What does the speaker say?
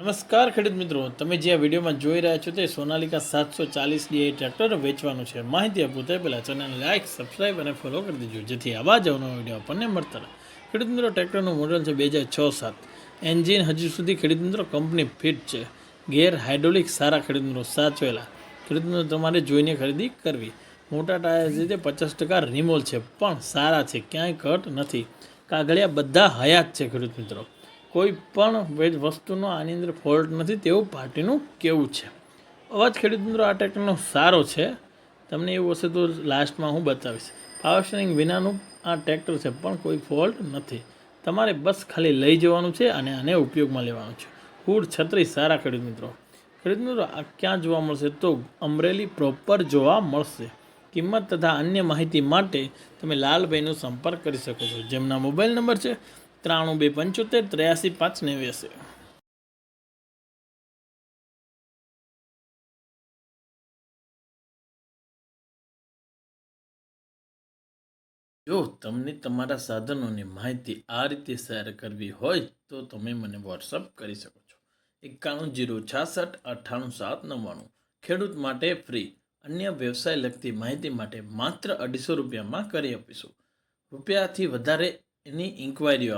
નમસ્કાર ખેડૂત મિત્રો, તમે જે આ વિડીયોમાં જોઈ રહ્યા છો તે સોનાલિકા સાતસો ચાલીસ ડીઆઈ ટ્રેક્ટર વેચવાનું છે. માહિતી આપું તે પહેલાં ચેનલને લાઇક સબસ્ક્રાઇબ અને ફોલો કરી દેજો, જેથી આવા જ અવનવા વીડિયો આપણને મળતા રહે. ખેડૂત મિત્રો, ટ્રેક્ટરનું મોડલ છે બે હજાર છ સાત એન્જિન હજુ સુધી ખેડૂત મિત્રો, કંપની ફિટ છે. ગેર હાઇડ્રોલિક સારા ખેડૂત મિત્રો, સાચવેલા. ખેડૂત મિત્રો, તમારે જોઈને ખરીદી કરવી. મોટા ટાયર છે તે પચાસ ટકા રિમોલ છે, પણ સારા છે, ક્યાંય કટ નથી. કાગળિયા બધા હયાત છે ખેડૂત મિત્રો. કોઈ પણ વેજ વસ્તુનો આની અંદર ફોલ્ટ નથી તેવું પાર્ટીનું કેવું છે? અવાજ ખેડૂત મિત્રો આ ટ્રેક્ટરનો સારો છે. તમને એવું હશે તો લાસ્ટમાં હું બતાવીશ. પાવર સ્ટેરિંગ વિનાનું આ ટ્રેક્ટર છે, પણ કોઈ ફોલ્ટ નથી. તમારે બસ ખાલી લઈ જવાનું છે અને આને ઉપયોગમાં લેવાનું છે. હુડ છત્રી સારા ખેડૂત મિત્રો ખેડૂત મિત્રો આ ક્યાં જોવા મળશે તો અમરેલી પ્રોપર જોવા મળશે. કિંમત તથા અન્ય માહિતી માટે તમે લાલભાઈનો સંપર્ક કરી શકો છો. જેમના મોબાઈલ નંબર છે ત્રાણું બે પંચોતેર, ત્ર્યાસી પાંચ નેવ્યાસી. જો તમને તમારા સાધનોની માહિતી આ રીતે શેર કરવી હોય તો તમે મને વોટ્સઅપ કરી શકો છો. એકાણું જીરો છાસઠ અઠ્ઠાણું સાત નવ્વાણું. ખેડૂત માટે ફ્રી. અન્ય વ્યવસાય લગતી માહિતી માટે માત્ર અઢીસો રૂપિયામાં કરી આપીશું. રૂપિયાથી વધારે એની ઇન્ક્વાયરીઓ